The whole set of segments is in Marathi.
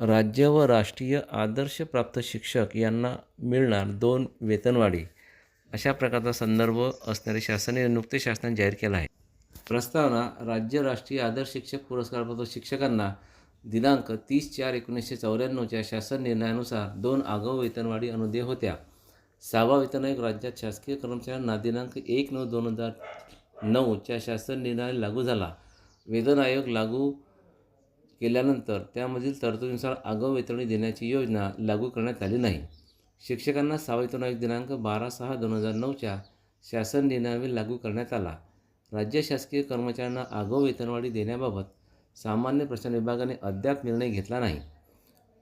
राज्य व राष्ट्रीय आदर्शप्राप्त शिक्षक यांना मिळणार दोन वेतनवाढी. अशा प्रकारचा संदर्भ असणारे शासनाने नुकते शासनाने जाहीर केला आहे. प्रस्तावना राज्य राष्ट्रीय आदर्श शिक्षक पुरस्कारप्राप्त शिक्षकांना दिनांक तीस चार एकोणीसशे चौऱ्याण्णवच्या शासन निर्णयानुसार दोन आगाऊ वेतनवाढी अनुदेय होत्या. सहावा वेतन आयोग राज्यात शासकीय कर्मचाऱ्यांना दिनांक एक नऊ दोन हजार नऊच्या शासन निर्णय लागू झाला. वेतन आयोग लागू केल्यानंतर त्यामधील तरतुदीनुसार आगाऊ वेतने देण्याची योजना लागू करण्यात आली नाही. शिक्षकांना सहा वेतन आयोग दिनांक बारा सहा दोन हजार नऊच्या शासन निर्णयाने लागू करण्यात आला. राज्य शासकीय कर्मचाऱ्यांना आगाऊ वेतनवाढी देण्याबाबत सामान्य प्रशासन विभागाने अद्याप निर्णय घेतला नाही.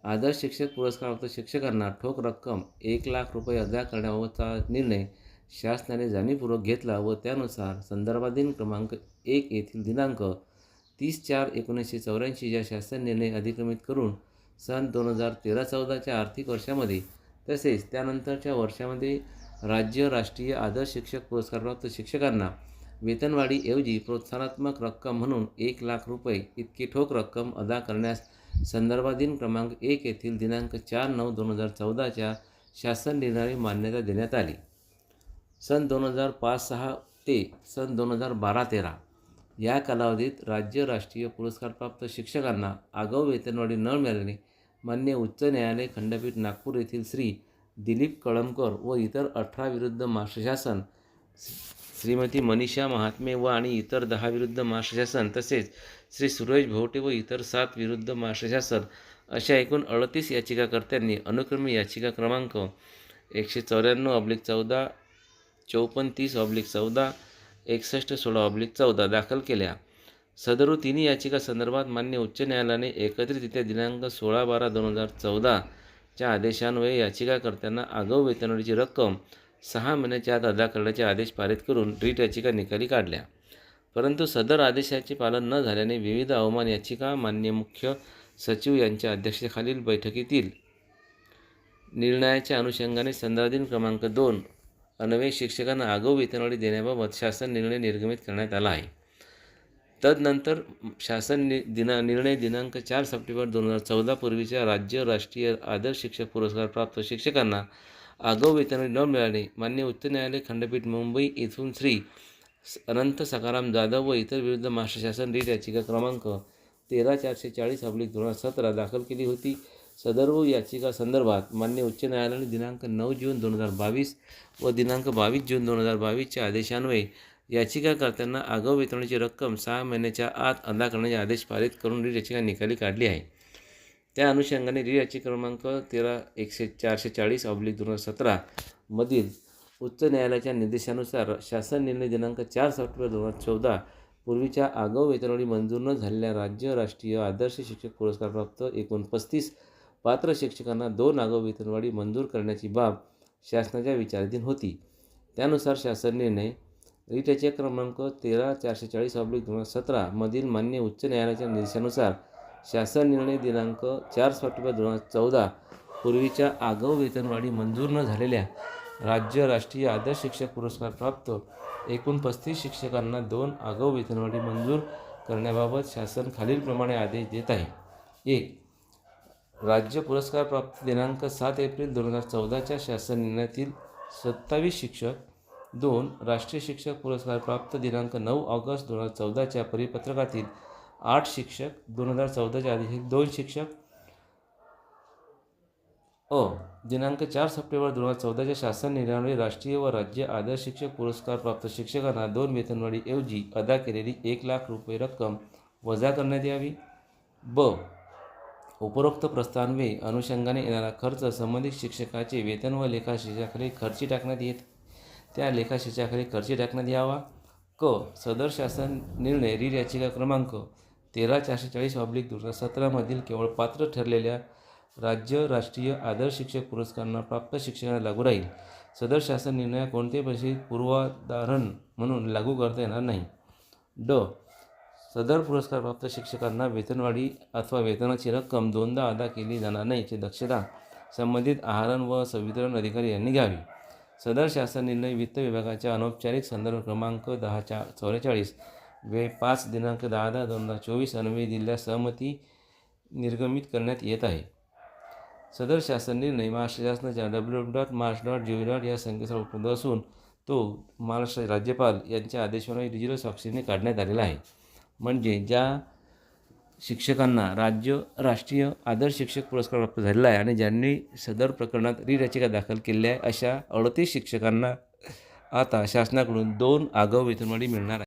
आदर्श शिक्षक पुरस्कारप्राप्त शिक्षकांना ठोक रक्कम एक लाख रुपये अदा करण्याबाबतचा निर्णय शासनाने जाणीवपूर्वक घेतला व त्यानुसार संदर्भाधीन क्रमांक एक येथील दिनांक तीस चार एकोणीसशे चौऱ्याऐंशीच्या शासन निर्णय अधिक्रमित करून सन दोन हजार तेरा चौदाच्या आर्थिक वर्षामध्ये तसेच त्यानंतरच्या वर्षामध्ये राज्य राष्ट्रीय आदर्श शिक्षक पुरस्कारप्राप्त शिक्षकांना वेतनवाढीऐवजी प्रोत्साहनात्मक रक्कम म्हणून एक लाख रुपये इतकी ठोक रक्कम अदा करण्यास संदर्भाधीन क्रमांक एक येथील दिनांक चार नऊ दोन हजार चौदाच्या शासन निर्णयाने मान्यता देण्यात आली. सन दोन हजार पाच सहा ते सन दोन हजार बारा तेरा या कालावधीत राज्य राष्ट्रीय पुरस्कारप्राप्त शिक्षकांना आगाऊ वेतनवाढी न मिळाल्याने मान्य उच्च न्यायालय खंडपीठ नागपूर येथील श्री दिलीप कळमकर व इतर अठरा विरुद्ध महाराष्ट्र श्रीमती मनीषा महात्मे व आणि इतर दहा विरुद्ध महाराष्ट्र तसेच श्री सुरेश भोवटे व इतर सात विरुद्ध महाराष्ट्र अशा एकूण अडतीस याचिकाकर्त्यांनी अनुक्रमे याचिका क्रमांक एकशे चौऱ्याण्णव ऑब्लिक चौदा चौपन्न तीस ऑब्लिक चौदा एकसष्ट सोळा ऑब्लिक चौदा दाखल केल्या. सदरू तिन्ही याचिका संदर्भात मान्य उच्च न्यायालयाने एकत्रितरित्या दिनांक सोळा बारा दोन हजार चौदाच्या आदेशान्वये याचिकाकर्त्यांना आगाऊ वेतनवाढीची रक्कम सहा महिन्याच्या आत अदा करण्याचे आदेश पारित करून रीट याचिका निकाली काढल्या. परंतु सदर आदेशाचे पालन न झाल्याने विविध अवमान याचिका मान्य मुख्य सचिव यांच्या अध्यक्षतेखालील बैठकीतील निर्णयाच्या अनुषंगाने संदर्भाधीन क्रमांक दोन अनवे शिक्षकांना आगाऊ वेतनवाढी देण्याबाबत शासन निर्णय निर्गमित करण्यात आला आहे. तदनंतर शासन नि दिना निर्णय दिनांक चार सप्टेंबर दोन हजार चौदा पूर्वीच्या राज्य राष्ट्रीय आदर्श शिक्षक पुरस्कार प्राप्त शिक्षकांना आगाऊ वेतनवाढी न मिळाले मान्य उच्च न्यायालय खंडपीठ मुंबई येथून श्री अनंत सकाराम जाधव व इतर विरुद्ध महाराष्ट्र शासन रीट याचिका क्रमांक तेरा चारशे चाळीस अब्लिक दोन हजार सतरा दाखल केली होती. सदर्व याचिका संदर्भात मान्य उच्च न्यायालयाने दिनांक नऊ जून दोन हजार बावीस व दिनांक बावीस जून दोन हजार बावीसच्या आदेशान्वये याचिकाकर्त्यांना आगाऊ वेतनाची रक्कम सहा महिन्याच्या आत अदा करण्याचे आदेश पारित करून रीट याचिका निकाली काढली आहे. त्या अनुषंगाने रीट याचिका क्रमांक तेरा एकशे चारशे चाळीस ऑब्लिक दोन हजार सतरा मधील उच्च न्यायालयाच्या निर्देशानुसार शासन निर्णय दिनांक चार सप्टेंबर दोन हजार चौदा पूर्वीच्या आगाऊ वेतनवाढी मंजूर न झालेल्या राज्य राष्ट्रीय आदर्श शिक्षक पुरस्कारप्राप्त एकूण पस्तीस पात्र शिक्षकांना दोन आगाऊ वेतनवाढी मंजूर करण्याची बाब शासनाच्या विचाराधीन होती. त्यानुसार शासन निर्णय रीट क्रमांक तेरा चारशे चाळीस ऑब्लिक दोन हजार सतरा मधील मान्य उच्च न्यायालयाच्या निर्देशानुसार शासन निर्णय दिनांक चार सप्टेंबर दोन हजार चौदा पूर्वीच्या आगाऊ वेतनवाढी मंजूर न झालेल्या राज्य राष्ट्रीय आदर्श शिक्षक पुरस्कार प्राप्त एकूण पस्तीस शिक्षकांना दोन आगाऊ वेतनवाढी मंजूर करण्याबाबत शासन खालीलप्रमाणे आदेश देत आहे. एक राज्य पुरस्कार प्राप्त दिनांक सात एप्रिल दोन हजार चौदाच्या शासन निर्णयातील सत्तावीस शिक्षक दोन राष्ट्रीय शिक्षक पुरस्कार प्राप्त दिनांक नऊ ऑगस्ट दोन हजार चौदाच्या परिपत्रकातील आठ शिक्षक दोन हजार चौदाच्या आधी दोन शिक्षक अ दिनांक चार सप्टेंबर दोन हजार चौदाच्या शासन निर्णयामुळे राष्ट्रीय व राज्य आदर्श शिक्षक पुरस्कार प्राप्त शिक्षकांना दोन वेतनवाढीऐवजी अदा केलेली एक लाख रुपये रक्कम वजा करण्यात यावी. ब उपरोक्त प्रस्तावान्वये अनुषंगाने येणारा खर्च संबंधित शिक्षकाचे वेतन व लेखाशिषाखाली खर्ची टाकण्यात येत. त्या लेखाशिषाखाली खर्ची टाकण्यात यावा. क. सदर शासन निर्णय रीट याचिका क्रमांक तेरा चारशे चाळीस ऑब्लिक दोन हजार सतरामधील केवळ पात्र ठरलेल्या राज्य राष्ट्रीय आदर्श शिक्षक पुरस्कारांना प्राप्त शिक्षकांना लागू राहील. सदर शासन निर्णय कोणत्याही पैसे पूर्वाधारण म्हणून लागू करता येणार नाही. ड. सदर पुरस्कारप्राप्त शिक्षकांना वेतनवाढी अथवा वेतनाची रक्कम दोनदा अदा केली जाणार नाही याची दक्षता संबंधित आहारण व संवितरण अधिकारी यांनी घ्यावी. सदर शासन निर्णय वित्त विभागाच्या अनौपचारिक संदर्भ क्रमांक दहा चा चौवेचाळीस वे पाच दिनांक दहा दहा दोन हजार चोवीस अन्वये दिल्या सहमती निर्गमित करण्यात येत आहे. सदर शासन निर्णय महाराष्ट्र शासनाच्या W dot Maharashtra dot g dot या संकेतस्थळ उपलब्ध असून तो महाराष्ट्र राज्यपाल यांच्या आदेशाने डिजिटल साक्षीने काढण्यात आलेला आहे. म्हणजे ज्या शिक्षकांना राज्य राष्ट्रीय आदर्श शिक्षक पुरस्कार प्राप्त झालेला आहे आणि ज्यांनी सदर प्रकरणात रिरचिका दाखल केलेल्या आहे अशा अडतीस शिक्षकांना आता शासनाकडून दोन आगाऊ वेतनवाढी मिळणार आहे.